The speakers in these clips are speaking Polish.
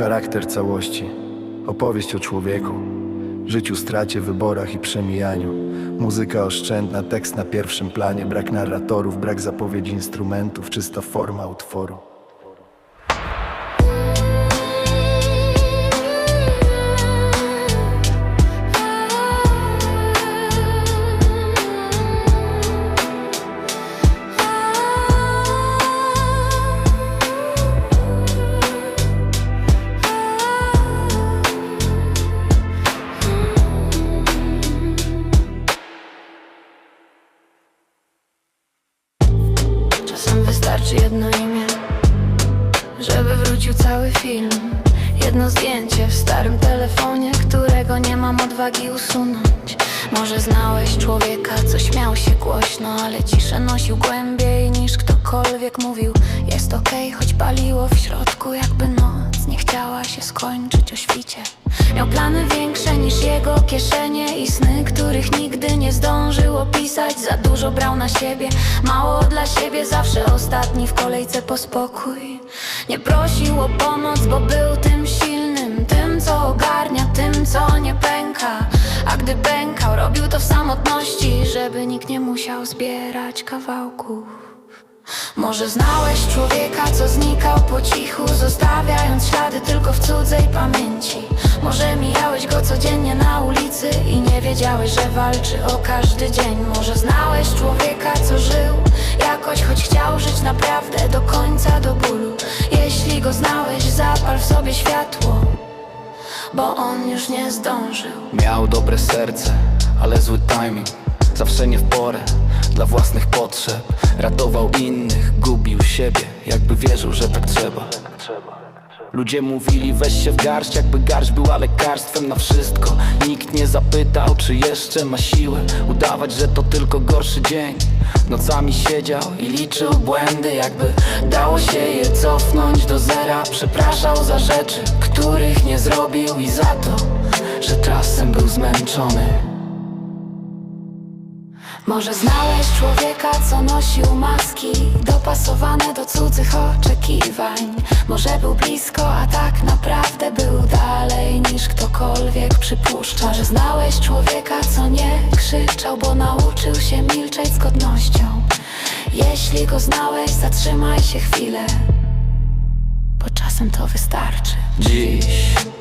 charakter całości. Opowieść o człowieku, życiu, stracie, wyborach i przemijaniu. Muzyka oszczędna, tekst na pierwszym planie, brak narratorów, brak zapowiedzi instrumentów, czysta forma utworu. Wystarczy jedno imię, żeby wrócił cały film. Jedno zdjęcie w starym telefonie, którego nie mam odwagi usunąć. Może znałeś człowieka, co śmiał się głośno, ale ciszę nosił głębiej niż ktokolwiek mówił. Jest okej, choć paliło w środku, jakby noc nie chciała się skończyć o świcie. Miał plany większe niż jego kieszenie i sny, których nigdy nie zdążył opisać. Za dużo brał na siebie, mało dla siebie, zawsze ostatni w kolejce po spokój. Nie prosił o pomoc, bo był tym silnym, tym co ogarnia, tym co nie pęka. A gdy pękał, robił to w samotności, żeby nikt nie musiał zbierać kawałków. Może znałeś człowieka, co znikał po cichu Zostawiając ślady Może mijałeś go codziennie na ulicy I nie wiedziałeś, że walczy o każdy dzień. Może znałeś człowieka, co żył Jakoś, choć chciał żyć naprawdę do końca, do bólu. Jeśli go znałeś, zapal w sobie światło Bo on już nie zdążył. Miał dobre serce, ale zły timing. Zawsze nie w porę, dla własnych potrzeb. Ratował innych, gubił siebie Jakby wierzył, że tak trzeba Ludzie mówili weź się w garść, jakby garść była lekarstwem na wszystko. Nikt nie zapytał, czy jeszcze ma siłę Udawać, że to tylko gorszy dzień. Nocami siedział i liczył błędy Jakby dało się je cofnąć do zera. Przepraszał za rzeczy, których nie zrobił I za to, że czasem był zmęczony. Może znałeś człowieka, co nosił maski Do cudzych oczekiwań. Może był blisko, a tak naprawdę był dalej Niż ktokolwiek przypuszcza. Może znałeś człowieka, co nie krzyczał Bo nauczył się milczeć z godnością. Jeśli go znałeś, zatrzymaj się chwilę Bo czasem to wystarczy. Dziś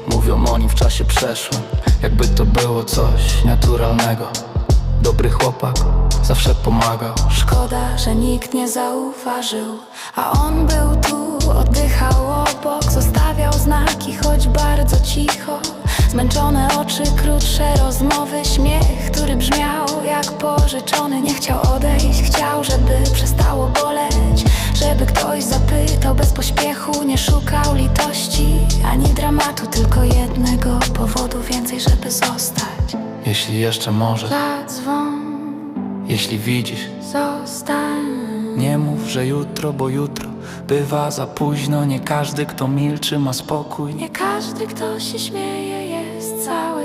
mówią o nim w czasie przeszłym. Jakby to było coś naturalnego. Dobry chłopak, zawsze pomagał. Szkoda, że nikt nie zauważył A on był tu, oddychał obok Zostawiał znaki, choć bardzo cicho. Zmęczone oczy, krótsze rozmowy Śmiech, który brzmiał jak pożyczony. Nie chciał odejść, chciał, żeby przestało boleć. Żeby ktoś zapytał bez pośpiechu Nie szukał litości, ani dramatu Tylko jednego powodu więcej, żeby zostać. Jeśli jeszcze możesz, Zadzwoń, jeśli widzisz zostań Nie mów, że jutro, bo jutro bywa za późno Nie każdy, kto milczy ma spokój Nie każdy, kto się śmieje, jest cały.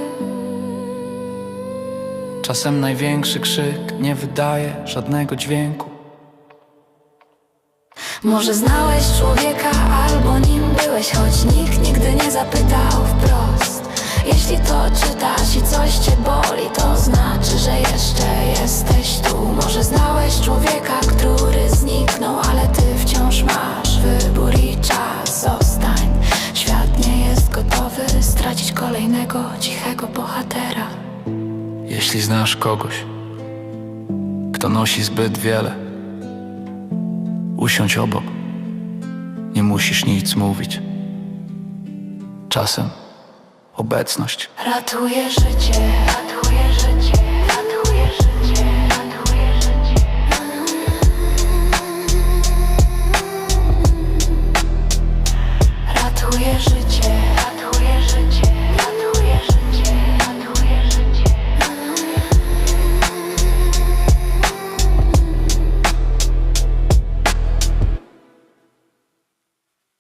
Czasem największy krzyk nie wydaje żadnego dźwięku Może znałeś człowieka, albo nim byłeś, choć nikt nigdy nie zapytał wprost. Jeśli to czytasz Jeśli znasz kogoś, kto nosi zbyt wiele, usiądź obok. Nie musisz nic mówić. Czasem obecność Ratuje życie,